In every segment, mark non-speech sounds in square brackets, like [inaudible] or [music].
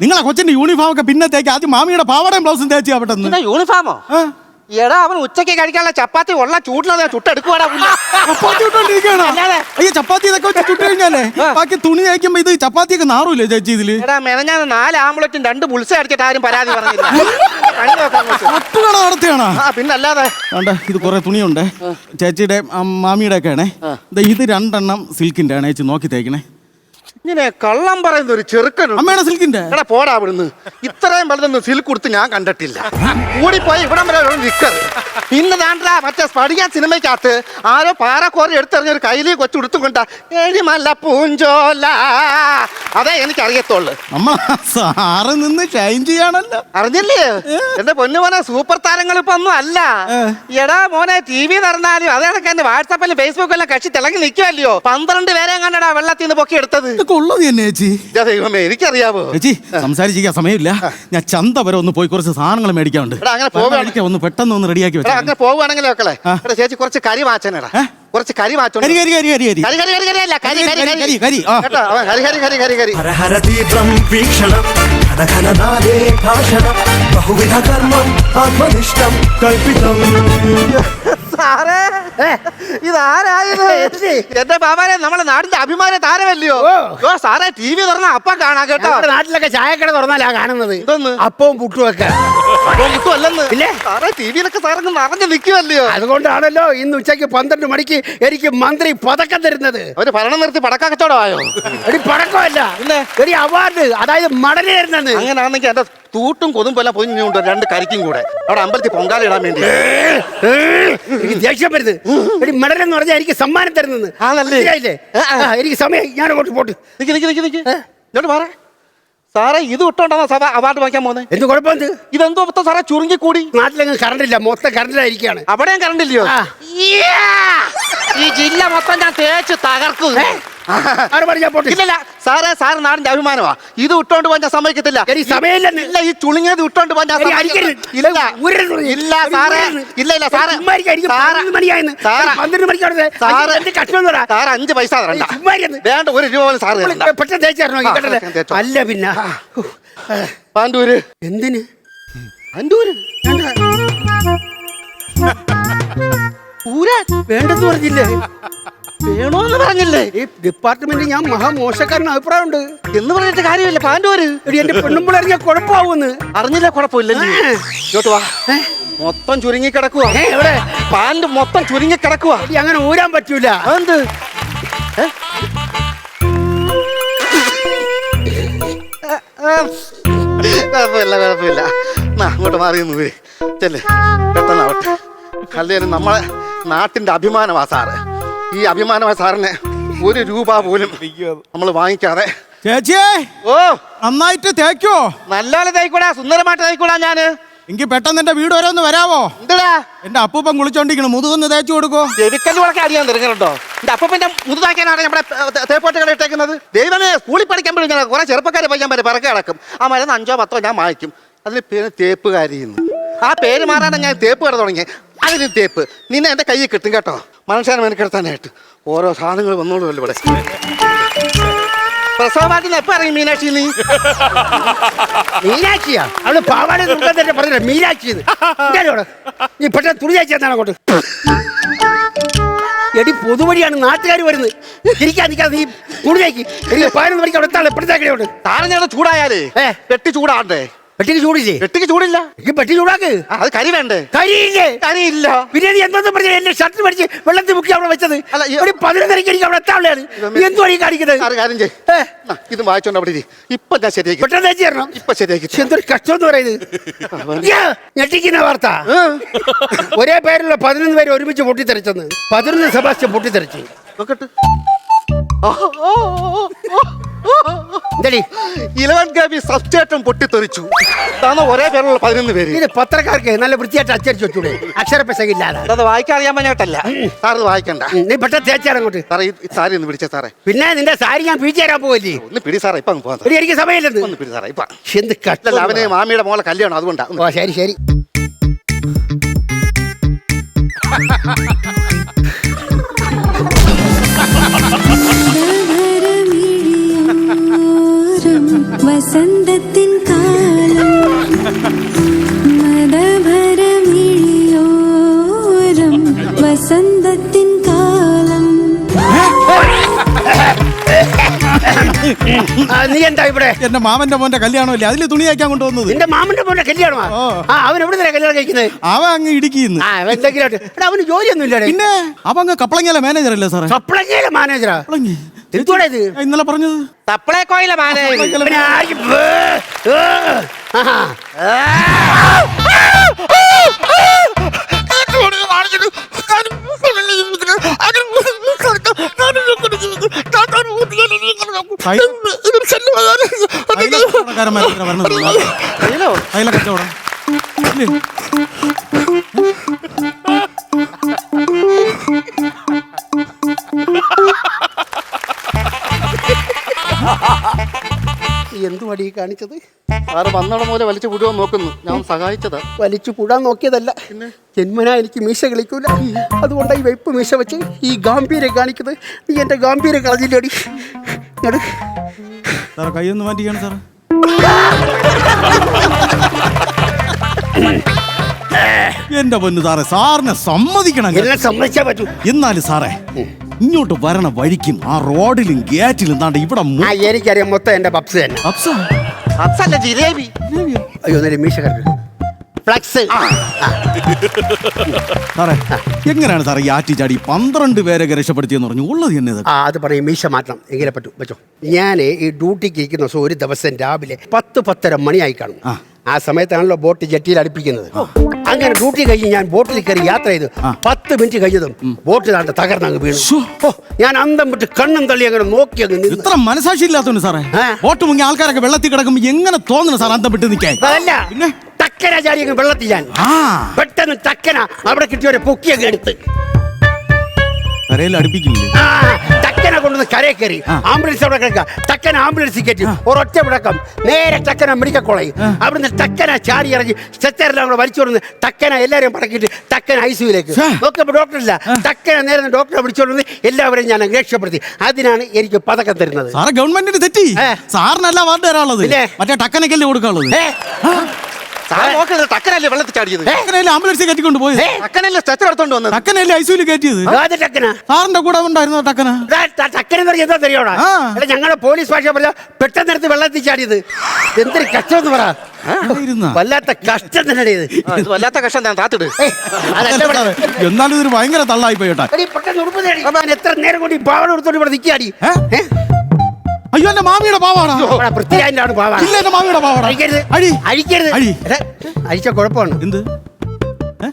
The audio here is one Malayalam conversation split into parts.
നിങ്ങളെ കൊച്ചിന്റെ യൂണിഫോം ഒക്കെ പിന്നെ തേക്ക് ആദ്യം മാമിയുടെ പാവാടയും ബ്ലൗസും തേച്ച് അവിടെ യൂണിഫോമോ എടാ അവൻ ഉച്ചയ്ക്ക് കഴിക്കാനുള്ള ചപ്പാത്തി ഉള്ള ചൂട്ടിലത് ചുട്ടെടുക്കുവാടാ. ചപ്പാത്തി ഇട്ടോണ്ടിരിക്കുകയാണോ. അയ്യോ ചപ്പാത്തി ഇതൊക്കെ വെച്ച് ചുട്ട് കഴിഞ്ഞാലേ? ബാക്കി തുണി തേക്കുമ്പോ ഇത് ചപ്പാത്തിയൊക്കെ നാറൂലേ ചേച്ചി ഇതിൽ? എടാ മെനഞ്ഞാൽ നാല് ആംബുലറ്റും രണ്ട് പുൾസ അടിച്ചിട്ട് ആരും പരാതി പറഞ്ഞില്ല. [laughs] നടത്തിയാണോ? പിന്നല്ലാതെ. വേണ്ട ഇത് കുറെ തുണിയുണ്ട്. ചേച്ചിയുടെ മാമിയുടെ ഒക്കെ ആണേ ഇത് രണ്ടെണ്ണം സിൽക്കിന്റെ ആണ് ചേച്ചി നോക്കി തേക്കണേ. ഇങ്ങനെ കള്ളം പറയുന്ന ഒരു ചെറുക്കനുണ്ട്. അമ്മയുടെ സിൽക്കിന്റെ? എടാ പോടാ അവിടുന്ന്. ഇത്രയും വലുതൊന്നും സിൽക്ക് കൊടുത്ത് ഞാൻ കണ്ടിട്ടില്ല. കൂടിപ്പോയി ഇവിടം വരെ നിൽക്കത് പിന്നെ ദാണ്ടാ മറ്റേ സ്പടിക സിനിമയ്ക്കകത്ത് ആരോ പാറക്കോറി കോറി ഒരു കയ്യിൽ കൊച്ചു ഉടുത്തുകൊണ്ട എഴിമല്ല പൂഞ്ചോല. അതേ എനിക്ക് അറിയത്തുള്ളു അമ്മ സാറ് നിന്ന് ഷൈൻ ചെയ്യാണല്ലോ. അറിഞ്ഞില്ലേ? എന്റെ പൊന്നു മോനെ സൂപ്പർ താരങ്ങൾ ഇപ്പൊ ഒന്നും അല്ല എടാ മോനെ ടി വി നടന്നാലും അതേ കണക്ക് എന്റെ വാട്സാപ്പിലും ഫേസ്ബുക്കിലും കക്ഷി തിളങ്ങി നിൽക്കുമല്ലയോ പന്ത്രണ്ട് പേരെ കണ്ടടാ വെള്ളത്തിൽ നിന്ന് പൊക്കി എടുത്തത് ഇതൊക്കെ ഉള്ളത് തന്നെ ചേച്ചി ദൈവമേ എനിക്കറിയാവോ ചേച്ചി സംസാരിച്ചിരിക്കാൻ സമയമില്ല ഞാൻ ചന്ത വരെ ഒന്ന് പോയി കുറച്ച് സാധനങ്ങൾ മേടിക്കാണ്ട് എടാ, അങ്ങനെ. ഒന്ന് പെട്ടെന്ന് ഒന്ന് റെഡിയാക്കി എടാ വെച്ചാൽ അങ്ങനെ പോവുകയാണെങ്കിലോ മക്കളെ ആ. എടാ ചേച്ചി കുറച്ച് കരി വാച്ചനടാ ഏ? കുറച്ച് കരി വാച്ചോണ്ട് കരി കരി കരി കരി കരി കരി കരി കരി കരി അല്ല കരി കരി കരി, കരി കരി, കരി, ആ. കേട്ടോ അവൻ ഹരി ഹരി ഹരി ഹരി ഹരി ഹര ഹര തീവ്രം വീക്ഷണം ഘനഘനനാദേ ഭാഷണം ബഹുവിധ കർമ്മം ആത്മനിഷ്ഠം കൽപ്പിതം സാറേ. ഇതാരായത്? എന്റെ പാപാരെ നമ്മളെ നാടിന്റെ അഭിമാന താരമല്ലയോ? ഓ. സാറേ ടി വി തുറന്ന അപ്പ കാണാ കേട്ടോ. നമ്മുടെ നാട്ടിലൊക്കെ ചായക്കട തുറന്നാലാ കാണുന്നത്. ഇതൊന്ന്. അപ്പവും പുട്ടും ഒക്കെ. അപ്പവും മുട്ടും അല്ലെന്ന്. ഇല്ലേ? സാറേ ടി വിയിലൊക്കെ സാറങ്ങ് നിറഞ്ഞു നിൽക്കുമല്ലയോ അതുകൊണ്ടാണല്ലോ ഇന്ന് ഉച്ചയ്ക്ക് പന്ത്രണ്ട് മണിക്ക് എനിക്ക് മന്ത്രി പതക്കം തരുന്നത്. അവർ ഭരണം നിർത്തി പടക്ക കച്ചവടമായോ? ഒരു പടക്കമല്ല. അവാർഡ് അതായത് മടലേ തരുന്നത്. അങ്ങനാണെങ്കിൽ എന്റെ തൂട്ടും കൊതുമ്പെല്ലാം പൊതിഞ്ഞുകൊണ്ട് രണ്ട് കരിക്കും കൂടെ. അവിടെ അമ്പലത്തിൽ പൊങ്കാല ഇടാൻ വേണ്ടി. എനിക്ക് ദേഷ്യം വരുന്നത് എടി മെഡൽ എന്ന് പറഞ്ഞാൽ എനിക്ക് സമ്മാനം തരുന്നത് മനസ്സിലായില്ലേ? ആ, എനിക്ക് സമയം ഞാൻ അങ്ങോട്ട് പോട്ട്. നിക്ക് നിക്ക് നിക്ക് നിക്ക്. ഇങ്ങോട്ട് മാറേ. സാറേ ഇത് ഇട്ടോണ്ടാണോ സഭ അവാർഡ് വാങ്ങിക്കാൻ പോകുന്നത് എന്ത് കുഴപ്പമെന്ത് ഇതെന്തോ മൊത്തം സാറേ ചുരുങ്ങിക്കൂടി. നാട്ടിലെങ്ങും കറണ്ട് ഇല്ല. മൊത്തം കറണ്ടിലായിരിക്കാണ് അവിടെയും കറണ്ടില്ലയോ. ഈ ജില്ല മൊത്തം ഞാൻ തേച്ച് തകർക്കും ഇല്ല സാറേ സാർ നാടിന്റെ അഭിമാനമാ. ഇത് ഇട്ടോണ്ട് പോകാൻ സമ്മതിക്കത്തില്ല. ഇല്ല ഈ ചുളിങ്ങത് ഇട്ടോണ്ട് പോകാൻ ഇല്ല ഇല്ല സാറേ. ഇല്ല ഇല്ല സാറേ. സാർ അഞ്ച് പൈസ തരണ്ട. വേണ്ട ഒരു രൂപ പോലും സാറ് പെട്ടെന്ന് അല്ല പിന്നെ. പാണ്ടൂര്. എന്തിന്? ഊരാ വേണ്ടെന്ന് പറഞ്ഞില്ലേ? വേണോന്ന് പറഞ്ഞില്ലേ? ഈ ഡിപ്പാർട്ട്മെന്റ് ഞാൻ മഹാമോശക്കാരന് അഭിപ്രായമുണ്ട്. എന്ന് പറഞ്ഞിട്ട് കാര്യമില്ല പാണ്ടൂര് എടി എന്റെ പെണ്ണുമ്പോൾ ഞാൻ കുഴപ്പമാവുമെന്ന്. അറിഞ്ഞില്ല കുഴപ്പമില്ലല്ലേ. ഇങ്ങോട്ട് വാ. മൊത്തം ചുരുങ്ങി കിടക്കുവാ. എവിടെ? പാന്റ് മൊത്തം ചുരുങ്ങി കിടക്കുവാ. അങ്ങനെ ഊരാൻ പറ്റൂല. എന്ത്. കുഴപ്പമില്ല കുഴപ്പമില്ല. അങ്ങോട്ട് മാറി ചെല്ലേ. പെട്ടെന്നാവട്ടെ. അല്ലെങ്കിൽ നമ്മളെ നാട്ടിന്റെ അഭിമാനമാ സാറ്. ഈ അഭിമാനമായ സാറിന് ഒരു രൂപ പോലും നമ്മൾ വാങ്ങിക്കാതെ. ചേച്ചിയെ ഓ! നന്നായിട്ട് തേക്കോ? നല്ലപോലെ തേക്കൂടാ സുന്ദരമായിട്ട് തേക്കൂടാ ഞാൻ. എങ്കിൽ പെട്ടെന്ന് എന്റെ വീട് വരെ ഒന്ന് വരാവോ? എന്താ എന്റെ അപ്പൂപ്പൻ കുളിച്ചോണ്ടിരിക്കണം മുതുകൊന്ന് തേച്ചു കൊടുക്കോ? ചെവിക്കല്ല് വളക്കെ അടിയാൻ തിരഞ്ഞെടുട്ടോ എന്റെ അപ്പൂപ്പന്റെ മുതുതാക്കാനാണ് നമ്മുടെ തേപ്പോട്ട് കട ഇട്ടേക്കുന്നത്. ദൈവമേ സ്കൂളിൽ പഠിക്കുമ്പോഴും ഞാൻ കുറെ ചെറുപ്പക്കാരെ പയ്യാൻ വരെ പിറക്കെ കിടക്കും. ആ മരുന്ന് അഞ്ചോ പത്തോ ഞാൻ വാങ്ങിക്കും അതിന് പേര് തേപ്പുകാരിന്ന് ആ പേര് മാറാനാണ് ഞാൻ തേപ്പ് കട തുടങ്ങി. അതിന് തേപ്പ്. നിന്നെ എന്റെ കയ്യിൽ കിട്ടും കേട്ടോ. മനുഷ്യനെ മെനക്കെടുത്താനായിട്ട് ഓരോ സാധനങ്ങൾ വന്നോളുമല്ലോ ഇവിടെ. പ്രസവമായിട്ട് എപ്പോ ഇറങ്ങി മീനാക്ഷി നീ? മീനാക്ഷിയാ? അവൾ പാവാട തന്നെ പറഞ്ഞില്ല? മീനാക്ഷി നീ പെട്ടെന്ന് തുണി അയച്ചാണ് അങ്ങോട്ട്? എടി പൊതുവഴിയാണ് നാട്ടുകാർ വരുന്നത്. ഇരിക്കാൻ നിൽക്കാതെ നീ തുണി ചാക്കി എനിക്ക് പതിനൊന്ന് മണിക്ക് അവിടെ എത്താളെ എപ്പോഴത്തേക്കോട്ട് താരഞ്ഞവിടെ ചൂടായാലേ? ഏ. പെട്ടി ചൂടാണ്ടേ പെട്ടിക്ക് ചൂടില്ലേ? പെട്ടിക്ക് ചൂടില്ല. എനിക്ക് പെട്ടി ചൂടാക്ക്. ആ, അത് കരി വേണ്ടേ? കരിയില്ലേ? കരിയില്ല. പിന്നെ നീ എന്തോന്ന് പറഞ്ഞു എന്റെ ഷർട്ട് പഠിച്ച് വെള്ളത്തിൽ മുക്കി അവിടെ വെച്ചത്? അല്ല, ഈ- ഒരു പതിനൊന്നരയ്ക്ക് എനിക്ക് അവിടെ എത്താനുള്ളതാണ് എന്തോ എന്തുവാ ഈ കാണിക്കുന്നത്? കാര്യം ചെയ്യ് ഏ, ഇത് വായിച്ചോണ്ട് അവിടെ ഇരി. ഇപ്പൊ ഞാൻ ശരിയാക്കി പെട്ടെന്ന് തേച്ച് തരണം. ഇപ്പൊ ശരിയാക്കി എന്തൊരു കഷ്ടം എന്ന് പറയുന്നത്? യ്യാ, ഞെട്ടിക്കുന്ന വാർത്ത. ഒരേ പേരുള്ള പതിനൊന്ന് പേര് ഒരുമിച്ച് പൊട്ടിത്തെറിച്ചെന്ന്. പതിനൊന്ന് സെബാസ്റ്റ്യൻ പൊട്ടിത്തെറിച്ചു. നോക്കട്ടെ. എന്തടി? ഇലവൻ കവി സബ്സ്റ്റേറ്റും പൊട്ടിത്തെറിച്ചു. താന്ന ഒരേ പേരുള്ള പതിനൊന്ന് പേര്. ഇത് പത്രക്കാർക്ക് നല്ല വൃത്തിയായിട്ട് അച്ചടിച്ചു വെച്ചൂടെ? അക്ഷരപ്പശകില്ലാതെ അത് വായിക്കാൻ അറിയാൻ പറഞ്ഞിട്ടല്ല സാർ ഇത് വായിക്കണ്ട. നീ പെട്ടെന്ന് തേച്ചാൽ അങ്ങോട്ട്. സാറേ ഈ സാരി ഒന്ന് പിടിച്ച സാറേ. പിന്നെ നിന്റെ സാരി ഞാൻ പിടിച്ചു തരാൻ പോവല്ലേ? ഒന്ന് പിടി സാറേ ഇപ്പൊ പോകാൻ സാറേ. എനിക്ക് സമയമില്ലെന്ന് ഒന്ന് പിടി സാറേ ഇപ്പൊ. എന്ത് അല്ല കഷ്ടം. മാമിയുടെ മോളെ കല്യാണം അതുകൊണ്ടാ. ഓ ശരി ശരി. വസന്തത്തിൻ കാലം മതഭരമിഴിയോരം വസന്തത്തിൻ കാലം. നീ എന്താ ഇവിടെ? എന്റെ മാമന്റെ മോന്റെ കല്യാണമല്ലേ? അതിൽ തുണി തയ്ക്കാൻ കൊണ്ടുവന്നത്. നിന്റെ മാമന്റെ മോന്റെ കല്യാണമാ? അവൻ എവിടെ നിന്നാ കല്യാണം കഴിക്കുന്നത് അവൻ അങ്ങ് ഇടുക്കിന്ന് ആ എന്തെങ്കിലും അവന് ജോലിയൊന്നും ഇല്ലേ പിന്നെ? അവ അങ്ങ് കപ്പളങ്ങയിലെ മാനേജർ അല്ലേ സാറേ? കപ്പളങ്ങയിലെ മാനേജറാ എന്തുവാടാ ഇത് ഇന്നലെ പറഞ്ഞത് സപ്ലൈ കോയിലെ മാനേ ഇവനെ ഈ കാണിച്ചത്? സാറ് വന്നോടെ മുതൽ വലിച്ചു കൂടുവാൻ നോക്കുന്നു. ഞാൻ സഹായിച്ചതാ. വലിച്ചു കൂടാൻ നോക്കിയതല്ല. ജന്മനാ എനിക്ക് മീശ കളിക്കൂല. അതുകൊണ്ടാണ് ഈ വെപ്പ് മീശ വെച്ച് ഈ ഗാംഭീര്യം കാണിക്കുന്നത്. നീ എന്റെ ഗാംഭീര്യം കളഞ്ഞില്ലടി. കൈയൊന്ന് മാറ്റിക്കാണ് സാർ എന്റെ പൊന്നു സാറേ സാറിനെ സമ്മതിക്കണം. എന്നെ സമ്മതിച്ചാ പറ്റൂ. എന്നാലും സാറേ ഇങ്ങോട്ട് വരണ വഴിക്കും. ആ റോഡിലും ഗേറ്റിലും താണ്ട് ഇവിടെ ആ എനിക്കറിയാം മൊത്തം എന്റെ പപ്സ് തന്നെ. അപ്സല്ല ജിലേബി. അയ്യോ നേരെ മീശ കണ്ടു ഫ്ലക്സ്. സാറേ എങ്ങനെയാണ് സാറേ ഈ ആറ്റി ചാടി പന്ത്രണ്ട് പേരെ രക്ഷപ്പെടുത്തിയെന്ന് പറഞ്ഞു? ഉള്ളത് തന്നെ ഇതൊക്കെ ആ അത് പറയും മീശ മാറ്റണം. എങ്കിലേ പറ്റൂ. വെച്ചോ. ഞാൻ ഈ ഡ്യൂട്ടിക്ക് ഇരിക്കുന്ന ദിവസം ഒരു ദിവസം രാവിലെ പത്ത് പത്തര മണിയായി കാണും. ആ. ആ സമയത്താണല്ലോ ബോട്ട് ജെട്ടിയിൽ അടുപ്പിക്കുന്നത്. അങ്ങനെ ഡ്യൂട്ടി കഴിഞ്ഞ് ഞാൻ ബോട്ടിൽ കയറി യാത്ര ചെയ്തു പത്ത് മിനിറ്റ് കഴിഞ്ഞതും ബോട്ട് താണ്ട് തകർന്നങ്ങ് വീണു. ഓ ഞാൻ അന്തം വിട്ട് കണ്ണും തള്ളി അങ്ങനെ നോക്കി അങ്ങ് നിന്നു. ഇത്ര മനസാക്ഷി ഇല്ലാത്തോണ്ട് സാറേ ബോട്ട് മുങ്ങി ആൾക്കാരൊക്കെ വെള്ളത്തിൽ കിടക്കുമ്പോ എങ്ങനെ തോന്നുന്നു സാർ അന്തം വിട്ട് നിൽക്കാൻ? അതല്ല പിന്നെ? ടക്കന അങ്ങ് വെള്ളത്തിൽ ഞാൻ. ആ. പെട്ടെന്ന് ടക്കന അവിടെ കിട്ടിയവരെ പൊക്കി അങ്ങ് എടുത്ത്. അടുപ്പിക്കില്ലേ ആ, കൊണ്ടുവന്ന് കരയെ കയറി. ആംബുലൻസ് അവിടെ കിടക്കുക. ടക്കന ആംബുലൻസ് കയറ്റി. ഒരൊറ്റ മുടക്കം. നേരെ തക്കന മെഡിക്കൽ കോളേജ് അവിടുന്ന് തക്കന ചാടി ഇറങ്ങി. സ്ട്രെച്ചറെല്ലാം കൂടെ വലിച്ചു കൊടുന്ന് തക്കന എല്ലാവരെയും പടക്കിയിട്ട് ടക്കന ഐ സിയുലേക്ക്. നോക്കിയപ്പോൾ ഡോക്ടറില്ല. ടക്കന നേരെ ഡോക്ടറെ വിളിച്ചുകൊണ്ട് എല്ലാവരെയും ഞാൻ രക്ഷപ്പെടുത്തി. അതിനാണ് എനിക്ക് പതക്കം തരുന്നത്. ഗവൺമെന്റിന് തെറ്റി. സാറിനല്ല വാർഡ് തരാനുള്ളത്? മറ്റേ ടക്കനക്കല്ലേ കൊടുക്കാനുള്ളത്. ടക്കനല്ലേ വെള്ളത്തിൽ ചാടിയത്? ടക്കനല്ലേ ആംബുലൻസ് കയറ്റിക്കൊണ്ട് പോയത്? ഏ, ടക്കനല്ലേ സ്ട്രെച്ചർ എടുത്തോണ്ട് വന്നത്? ടക്കനല്ലേ ഐസിയിൽ കയറ്റിയത്? ഏത് ടക്കന സാറിന്റെ കൂടെ ഉണ്ടായിരുന്ന ടക്കന ടക്കന എന്ന് പറഞ്ഞാൽ എന്താ ഞങ്ങളുടെ പോലീസ് ഭാഷ പറഞ്ഞ പെട്ടെന്ന് എടുത്ത് വെള്ളത്തിൽ ചാടിയത്. എന്തൊരു കഷ്ടം എന്ന് പറ. ഇരുന്ന വല്ലാത്ത കഷ്ടം തന്നെ വല്ലാത്ത കഷ്ടം ഞാൻ താത്തിട്. ഏയ്, എന്നാലും ഇതൊരു ഭയങ്കര തള്ളായി പോയിട്ടാ. എത്ര നേരം കൂടി പാവണ കൊടുത്തോണ്ട് എടുത്തോണ്ട് ഇവിടെ നിൽക്കാടി? അയ്യോ എന്റെ മാമിയുടെ പാവാണ് പൃഥ്വിരാജിന്റെ ആണ് പാവാട. ഇല്ല എന്റെ മാമിയുടെ പാവാണ് അഴിക്കരുത്. അഴി അഴിക്കരുത്. അഴി. എടാ, അഴിച്ച കുഴപ്പമാണ്. എന്ത്? ഏ?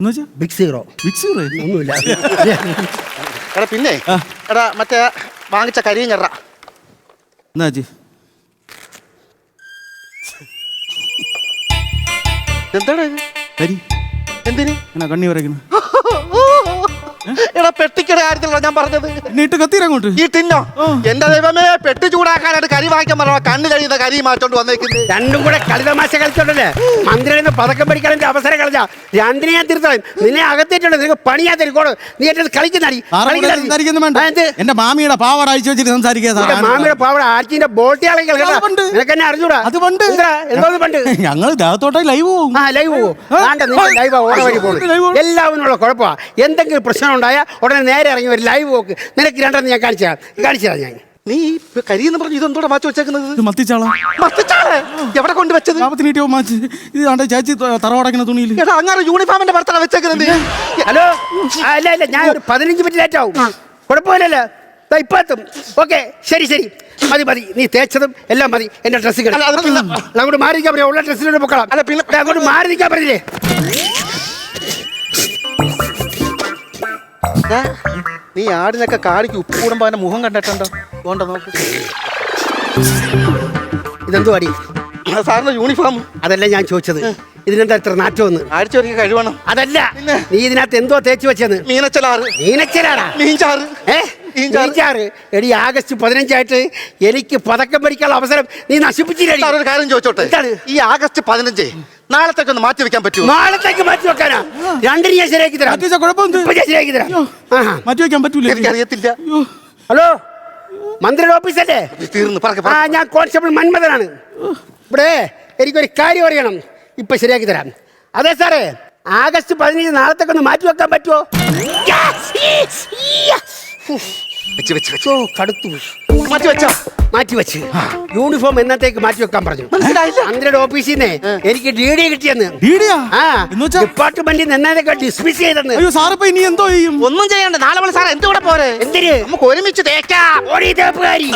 എന്ന് വെച്ചാ? ബിഗ് സീറോ മിക്സി ഒന്നുമില്ല. എടാ പിന്നെ? ആ. എടാ മറ്റേ വാങ്ങിച്ച കരിയും കറ എന്നാ ചേച്ചി എന്താണ് ഇത്? കരി. എന്തിന്? എന്നാ കണ്ണി വരയ്ക്കുന്നു എടാ പെട്ടിക്കട കാര്യത്തിലുള്ള ഞാൻ പറഞ്ഞത്. നീട്ട് കത്തിരങ്ങോട്ട് ഈ ടിന്നോ? ആ. എന്റെ ദൈവമേ പെട്ടി ചൂടാക്കാനായിട്ട് കരി വാങ്ങിക്കാൻ പറഞ്ഞ കണ്ണ് കഴിയുന്ന കരി മാറ്റോണ്ട് വന്നേക്കുന്നത് രണ്ടും കൂടെ കളിതമാശ കളിച്ചോണ്ടല്ലേ? മന്ത്രിയിൽ നിന്ന് പതക്കം പഠിക്കാൻ അവസരം കളഞ്ഞ രണ്ടിനെ ഞാൻ തിരുത്തണം നിന്നെ അകത്തേറ്റുണ്ട് നിനക്ക് പണിയാ തിരിക്കോട് നീ എന്റെ കളിക്കുന്നടി. എന്റെ മാമിയുടെ പാവട അഴിച്ചു വെച്ചിട്ട് സംസാരിക്കുക മാമിയുടെ പാവട ആഴ്ചന്റെ ബോട്ടി പണ്ട്. നിനക്ക് എന്നെ അറിഞ്ഞൂടാ? അത് പണ്ട്. എന്താ എന്തോന്ന് പണ്ട്. ഞങ്ങൾ ദേഹത്തോട്ടെ ലൈവ് പോകും ആ ലൈവ് ആ? ലൈവ് ഓണ വഴി പോകും. എല്ലാവരും എല്ലാവനുള്ള കുഴപ്പമാണ് എന്തെങ്കിലും പ്രശ്നം ഉണ്ടായാൽ ഉടനെ നേരെ ഇറങ്ങി ഒരു ലൈവ് പോക്ക് നിനക്ക് രണ്ടെണ്ണം ഞാൻ കാണിച്ചു തരാം. കാണിച്ചു തരാം ഞാൻ. നീ കരിയെന്ന് കരി എന്ന് പറഞ്ഞു ഇതെന്തോടെ മാറ്റി വെച്ചേക്കുന്നത്? ഇത് മത്തിച്ചാളാ. മത്തിച്ചാളെ? എവിടെ കൊണ്ട് വെച്ചത്? ലാഭത്തിനീട്ടിയോ മാച്ച് ഇത് ആണ്ടെ ചേച്ചി തറവടക്കുന്ന തുണിയിൽ എടാ അങ്ങനെ യൂണിഫോമിന്റെ പുറത്താണ് വെച്ചേക്കുന്നത്. ഹലോ? അല്ല അല്ല ഞാൻ ഒരു പതിനഞ്ച് മിനിറ്റ് ലേറ്റ് ആവും. കുഴപ്പമില്ലല്ലോ. ദാ ഇപ്പൊ എത്തും. ഓക്കെ ശരി ശരി. മതി മതി. നീ തേച്ചതും എല്ലാം മതി. എന്റെ ഡ്രസ്സ് കിട്ടും അതിനകത്ത് അങ്ങോട്ട് മാറി നിൽക്കാൻ പറയാം. ഉള്ള ഡ്രസ്സിലോട്ട് പൊക്കണം അല്ല, പിന്നെ- അങ്ങോട്ട് മാറി നിൽക്കാൻ പറഞ്ഞില്ലേ? നീ ആടിനൊക്കെ കാടിക്ക് ഉപ്പ് കൂടുമ്പോ അവന്റെ മുഖം കണ്ടിട്ടുണ്ടോ? പോണ്ട നോക്ക്. ഇതെന്തോ അടി? സാറിന്റെ യൂണിഫോം അതല്ല ഞാൻ ചോദിച്ചത്. ഇതിനെന്താ ഇത്ര നാറ്റമെന്ന് ആഴ്ച കഴിവണം. അതല്ല. നീ ഇതിനകത്ത് എന്തോ തേച്ച് വെച്ചെന്ന്? മീനച്ചലാറ്. മീനച്ചലാടാ മീൻചാറ്. ഏ? മീൻചാറ്. എടി ആഗസ്റ്റ് പതിനഞ്ചായിട്ട് എനിക്ക് പതക്കം പഠിക്കാനുള്ള അവസരം നീ നശിപ്പിച്ചില്ല സാർ ഒരു കാര്യം ചോദിച്ചോട്ടെ? ഈ ആഗസ്റ്റ് പതിനഞ്ച് നാളത്തേക്ക് ഒന്ന് മാറ്റി വെക്കാൻ പറ്റുമോ? നാളത്തേക്ക് മാറ്റി വെക്കാനാ? രണ്ടിന് ഞാൻ ശരിയാക്കി തരാം? ശരിയാക്കി തരാം. ആ മാറ്റി വെക്കാൻ പറ്റൂല? എനിക്ക് അറിയത്തില്ല ഹലോ? മന്ത്രിയുടെ ഓഫീസല്ലേ? തീർന്നു പറക്ക് ആ ഞാൻ കോൺസ്റ്റബിൾ മന്മഥനാണ്. ഇവിടെ എനിക്കൊരു കാര്യം അറിയണം. ഇപ്പൊ ശരിയാക്കി തരാം. അതെ സാറേ ആഗസ്റ്റ് പതിനഞ്ച് നാളത്തേക്കൊന്ന് മാറ്റി വെക്കാൻ പറ്റുമോ? വെച്ച് വെച്ച് വെച്ച്. ഓ കടുത്തു മാറ്റി വെച്ചോ. മാറ്റി വെച്ച്. യൂണിഫോം എന്നത്തേക്ക് മാറ്റി വെക്കാൻ പറഞ്ഞു? മനസ്സിലായില്ല. മന്ത്രിയുടെ ഓഫീസിൽ നിന്ന് എനിക്ക് ഡി ഡി കിട്ടിയെന്ന്. ഡിപ്പാർട്ട്മെന്റിൽ നിന്നതൊക്കെ ഡിസ്മിസ് ചെയ്തെന്ന്. അയ്യോ സാറിപ്പോ ഇനി എന്തോ ചെയ്യും? ഒന്നും ചെയ്യണ്ട. നാളെ സാർ സാറേ എന്തുകൂടെ പോരെ? എന്തിന്? നമുക്ക് ഒരുമിച്ച് തേക്കാം. ഓടി തേപ്പുകാരി.